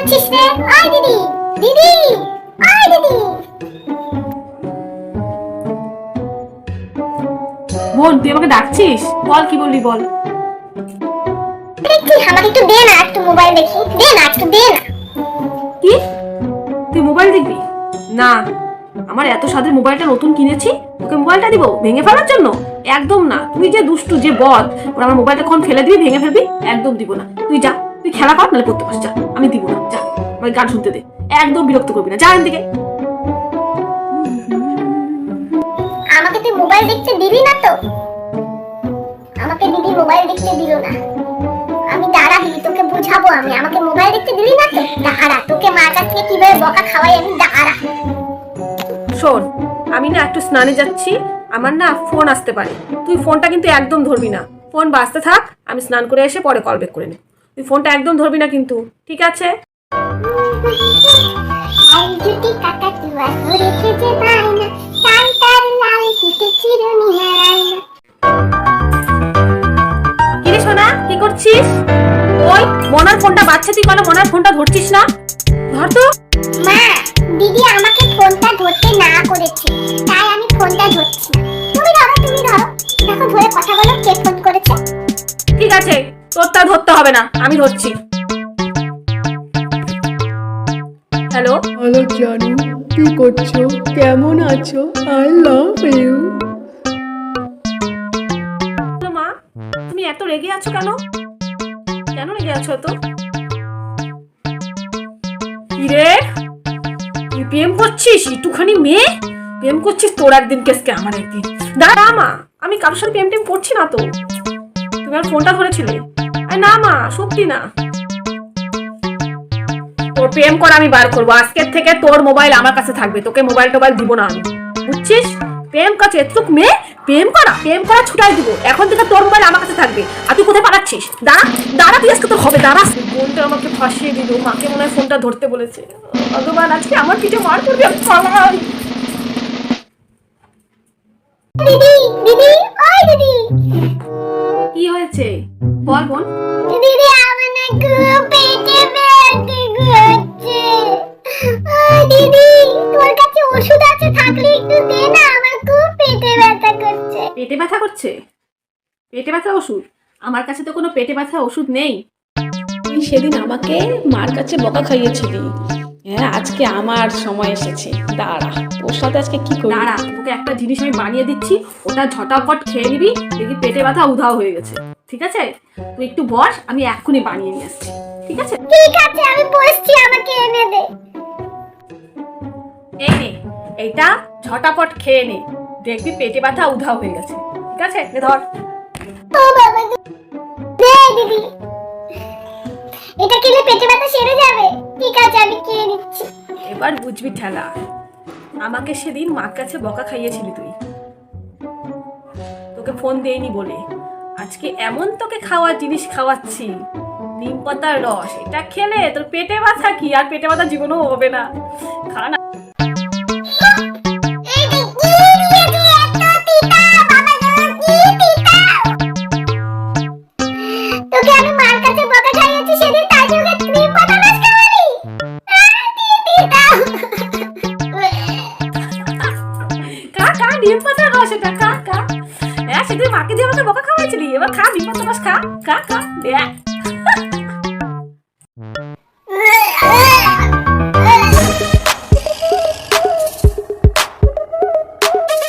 করছিস রে? আয় দিদি। দিদি আয় দিদি। বোন তুই আমাকে ডাকছিস? বল কি বললি বল। দেখছি আমাকে একটু দে না একটু মোবাইল দেখি। দে না একটু দে না। কি? তুই মোবাইল দেখবি? না। আমার এত স্বাদের মোবাইলটা নতুন কিনেছি তোকে মোবাইলটা দিব ভেঙে ফেলার জন্য? একদম না। তুই যে দুষ্টু যে বদ ওরা আমার মোবাইলটা কখন ফেলে দিবি ভেঙে ফেলবি? একদম দিব না। তুই যা। তুই খেলা কর নাহলে করতে পারছ যা। আমি দিব না যা। আমার গান শুনতে দে। একদম বিরক্ত করবি না। যা এখান থেকে আমাকে তুই মোবাইল দেখতে দিবি না তো? আমাকে দিদি মোবাইল দেখতে দিল না। আমি দাঁড়া দিদি তোকে বুঝাবো আমি। আমাকে মোবাইল দেখতে দিলি না তো? দাঁড়া তোকে মার কাছ থেকে কীভাবে বকা খাওয়াই আমি? দাঁড়া। শোন আমি না একটু স্নানে যাচ্ছি। আমার না ফোন আসতে পারে। তুই ফোনটা কিন্তু একদম ধরবি না। ফোন বাজতে থাক আমি স্নান করে এসে পরে কল ব্যাক করে নেব তুই ফোনটা একদম ধরবি না কিন্তু ঠিক আছে? কিরে সোনা কি করছিস? ওই মনার ফোনটা বাচ্চা তুই কোনো মনার ফোনটা ধরছিস না? ধর তো। মা দিদি আমাকে ফোনটা ধরতে না করেছে তাই আমি ফোনটা ধরছি তুমি ধরো তুমি ধরো। দেখো ধরে কথা বলো কে ফোন করেছে। ঠিক আছে তোরটা ধরতে হবে না। আমি ধরছি। হ্যালো হ্যালো জানু কি করছ? কেমন আছো? আই লাভ ইউ হ্যালো মা। তুমি এত রেগে আছো কেন? কেন রেগে আছো তো কিরে? তুই প্রেম করছিস? একটুখানি মেয়ে? প্রেম করছিস তোর একদিন কেসকে আমার একদিন। দাঁড়া মা। আমি কারোর সাথে প্রেম টেম করছি না তো। তুমি আর ফোনটা ধরেছিলে। না মা, সত্যি না। তোর প্রেম করা আমি বার করব। আজকের থেকে তোর মোবাইল আমার কাছে থাকবে। তোকে মোবাইল টোবাইল দিব না আমি। বুঝছিস? প্রেম কাছে এতটুক মেয়ে, প্রেম করা প্রেম করা ছুটাই দিব। এখন থেকে তোর মোবাইল আমার কাছে থাকবে। আর তুই কোথায় পালাচ্ছিস? দাঁড়া দাঁড়া তুই আজকে তোর হবে, দাঁড়া। বোনটা আমাকে ফাঁসিয়ে দিল। মাকে মনে হয় ফোনটা ধরতে বলেছে। ভগবান, আজকে আমার পিঠে মার করবে আমি দিদি দিদি কি হয়েছে? বল বোন। দিদি আমার না খুব পেটে ব্যথা করছে। দিদি তোর কাছে ওষুধ আছে থাকলে একটু দে না আমার খুব পেটে ব্যথা করছে। পেটে ব্যথা করছে? পেটে ব্যথা ওষুধ? আমার কাছে তো কোনো পেটে ব্যথা ওষুধ নেই। তুই সেদিন আমাকে মার কাছে বকা খাইয়েছিলি। হ্যাঁ আজকে আমার সময় এসেছে। দাঁড়া ওর সাথে আজকে কি করি? দাঁড়া তোকে একটা জিনিস আমি বানিয়ে দিচ্ছি ওটা ঝটাপট খেয়ে নিবি দেখি পেটে ব্যথা উধাও হয়ে গেছে। ঠিক আছে? তুই একটু বস আমি এক্ষুনি বানিয়ে নিয়ে আসছি। ঠিক আছে? ঠিক আছে আমি বসছি আমাকে এনে দে। এই নে এইটা ঝটাপট খেয়ে নে দেখবি পেটে ব্যথা উধাও হয়ে গেছে। ঠিক আছে? নে ধর। ও বাবা দে দিদি। আমি খেয়ে নিচ্ছি। এবার বুঝবি ঠেলা, আমাকে সেদিন মার কাছে বকা খাইয়েছিলি তুই। তোকে ফোন দেইনি বলে, আজকে এমন তোকে খাওয়ার জিনিস খাওয়াচ্ছি, নিম পাতার রস, এটা খেলে তোর পেটে ব্যথা কি? আর পেটে ব্যথা জীবনও হবে না। ডিম পাতা রস এটা খা খা। হ্যাঁ সেদিন মাকে দিয়ে আমাকে বকা খাওয়াইছিলি, এবার খা, ডিম পাতা রস খা খা খা, দেখ।